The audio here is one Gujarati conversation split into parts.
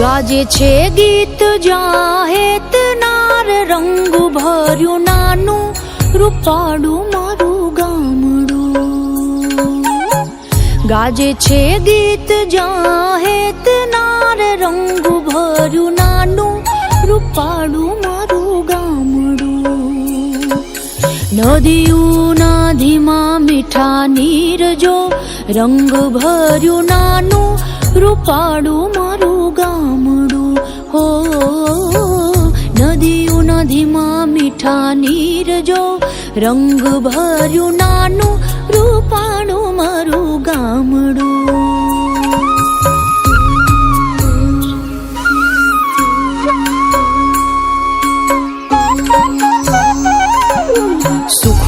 ગાજે છે ગીત, જાહેત નાર, રંગ ભર્યું નાનું રૂપાડું મારું ગામડું. ગાજે છે ગીત, જાહેત નાર, રંગ ભર્યું નાનું રૂપાડું મારું ગામડું નદીયું નાધીમાં મીઠા નીરજો રંગ ભર્યું નાનું રૂપાડું મારું ગામડું હો નદીયું નદીમાં મીઠા નીરજો રંગ ભર્યું નાનું રૂપાડું મારું ગામડું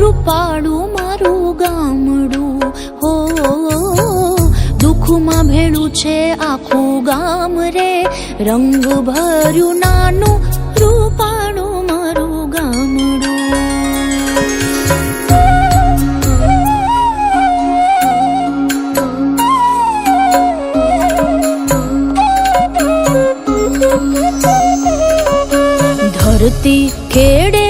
રૂપાડું મારું ગામડું. હો, દુઃખમાં ભેળું છે આખું ગામ રે. રંગ ભર્યું નાનું મારું ગામડું. ધરતી ખેડે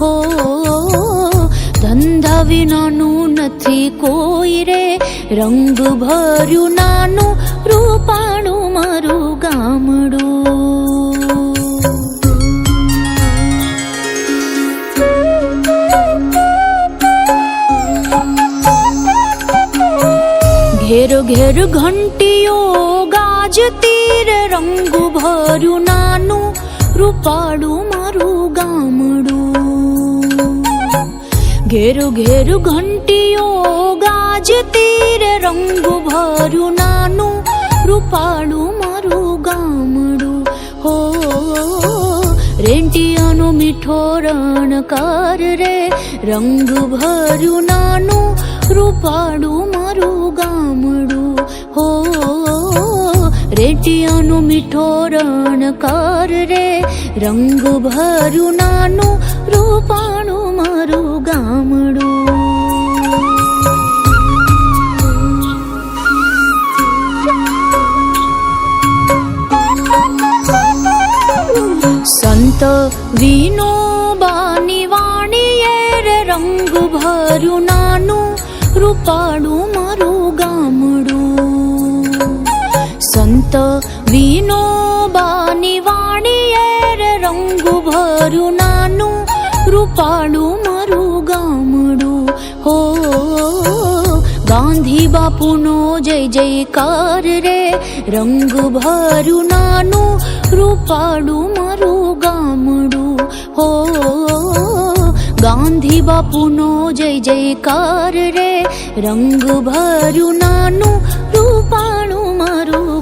હો ધંધા વિનાનું નથી કોઈ રે. રંગ ભર્યું નાનું રૂપાણું મારું ગામડું. ઘેર ઘેર ઘંટીઓ ગાજતી રે. રંગ ભર્યું નાનું રૂપાડું મારું ગામડું. ઘેર ઘેરુ ઘંટીઓ ગાજતી રે રંગ ભર્યું નાનું, રૂપાળું મારું ગામડું. હો, રેંટિયાનો મીઠો રણકાર રે, રંગ ભર્યું નાનું, રૂપાળું મારું ગામડું. હો રેટિયાનો મીઠો રણકાર રે. રંગ ભર્યું નાનું રૂપાણું મારું ગામડું. સંત વિનોબાની વાણીએ રે રંગ ભર્યું નાનું રૂપાણું મારું ગામડું. સંત વિનોબાની વાણી એર રંગ ભર્યું નાનું રૂપાળું મારું ગામડું. હો, ગાંધી બાપુનો જય જયકાર રે રંગ ભર્યું નાનું રૂપાળું મારું ગામડું. હો, ગાંધી બાપુનો જય જયકાર રે રંગ ભર્યું નાનું રૂપાણું મારું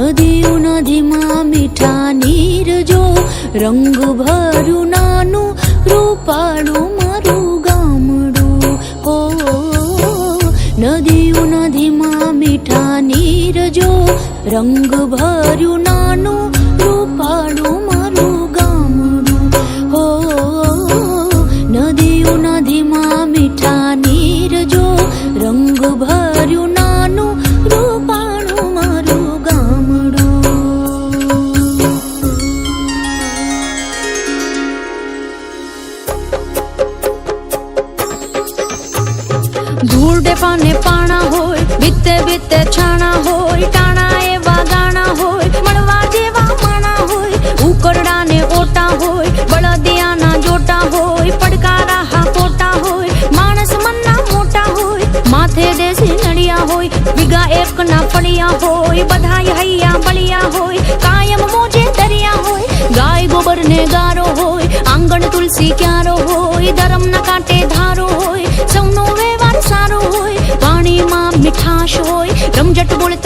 નદીઓ નદીમાં મીઠા નીરજો, રંગ ભરું નાનું, રૂપાળું મારું ગામડું. હો નદીઓ નદીમાં મીઠા નીરજો, રંગ ભર્યું નાનું રૂપ હોય બધાય હૈયા બળિયા હોય, કાયમ મોજે દરિયા હોય, ગાય ગોબર ને ગારો હોય, આંગણ તુલસી ક્યારો હોય ધરમ ના કાંટે ધારો હોય, સૌનો વ્યવહાર સારો હોય પાણીમાં મીઠાશ હોય, રમઝટ બોલ